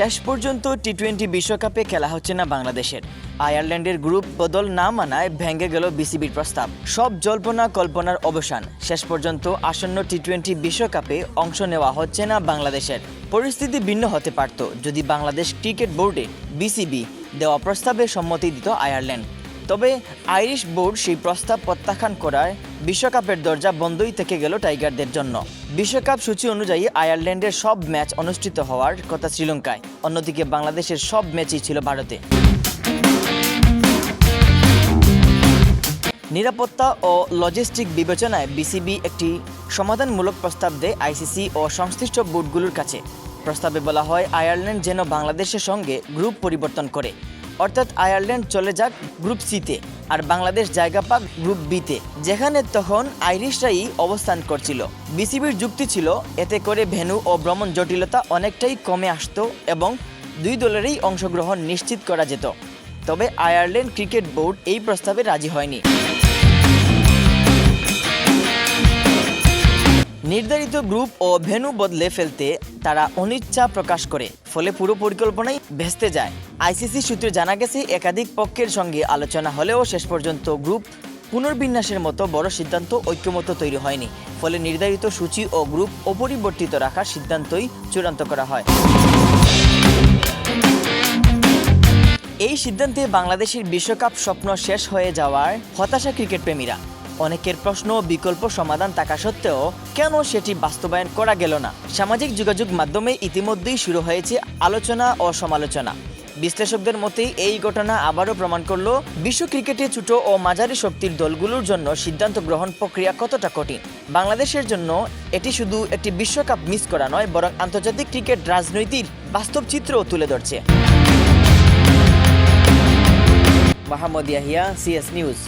শেষ পর্যন্ত T twenty বিশ্বকাপে খেলা হচ্ছে না বাংলাদেশের। আয়ারল্যান্ডের গ্রুপ বদল না মানায় ভেঙে গেল বিসিবির প্রস্তাব। সব জল্পনা কল্পনার অবসান। শেষ পর্যন্ত আসন্ন টি টোয়েন্টি বিশ্বকাপে অংশ নেওয়া হচ্ছে না বাংলাদেশের। পরিস্থিতি ভিন্ন হতে পারত। যদি বাংলাদেশ ক্রিকেট বোর্ডে বিসিবি দেওয়া প্রস্তাবে সম্মতি দিত আয়ারল্যান্ড। তবে আইরিশ বোর্ড সেই প্রস্তাব প্রত্যাখ্যান করায় বিশ্বকাপের দরজা বন্ধই থেকে গেল টাইগারদের জন্য। বিশ্বকাপ সূচি অনুযায়ী আয়ারল্যান্ডের সব ম্যাচ অনুষ্ঠিত হওয়ার কথা শ্রীলঙ্কায়। অন্যদিকে বাংলাদেশের সব ম্যাচই ছিল ভারতে। নিরাপত্তা ও লজিস্টিক বিবেচনায় বিসিবি একটি সমাধানমূলক প্রস্তাব দেয় আইসিসি ও সংশ্লিষ্ট বোর্ডগুলোর কাছে। প্রস্তাবে বলা হয়, আয়ারল্যান্ড যেন বাংলাদেশের সঙ্গে গ্রুপ পরিবর্তন করে। অর্থাৎ আয়ারল্যান্ড চলে যাক গ্রুপ সিতে আর বাংলাদেশ জায়গা পাক গ্রুপ বিতে, যেখানে তখন আইরিশরাই অবস্থান করছিল। বিসিবির যুক্তি ছিল, এতে করে ভেন্যু ও ভ্রমণ জটিলতা অনেকটাই কমে আসতো এবং দুই দলেরই অংশগ্রহণ নিশ্চিত করা যেত। তবে আয়ারল্যান্ড ক্রিকেট বোর্ড এই প্রস্তাবে রাজি হয়নি। নির্ধারিত গ্রুপ ও ভেন্যু বদলে ফেলতে তারা অনিচ্ছা প্রকাশ করে, ফলে পুরো পরিকল্পনাই ভেস্তে যায়। আইসিসি সূত্রে জানা গেছে, একাধিক পক্ষের সঙ্গে আলোচনা হলেও শেষ পর্যন্ত গ্রুপ পুনর্বিন্যাসের মতো বড় সিদ্ধান্ত ঐক্যমত তৈরি হয়নি, ফলে নির্ধারিত সূচি ও গ্রুপ অপরিবর্তিত রাখার সিদ্ধান্তই চূড়ান্ত করা হয়। এই সিদ্ধান্তে বাংলাদেশের বিশ্বকাপ স্বপ্ন শেষ হয়ে যাওয়ার হতাশা ক্রিকেট প্রেমীরা অনেকের প্রশ্ন বিকল্প সমাধান থাকা সত্ত্বেও কেন সেটি বাস্তবায়ন করা গেল না? সামাজিক যোগাযোগ মাধ্যমে ইতিমধ্যেই শুরু হয়েছে আলোচনা ও সমালোচনা। বিশ্লেষকদের মতে, এই ঘটনা আবারও প্রমাণ করল বিশ্ব ক্রিকেটে ছোট ও মাঝারি শক্তির দলগুলোর জন্য সিদ্ধান্ত গ্রহণ প্রক্রিয়া কতটা কঠিন। বাংলাদেশের জন্য এটি শুধু একটি বিশ্বকাপ মিস করা নয়, বরং আন্তর্জাতিক ক্রিকেট রাজনৈতিক বাস্তব চিত্রও তুলে ধরছে। Mahmud Yahya CS news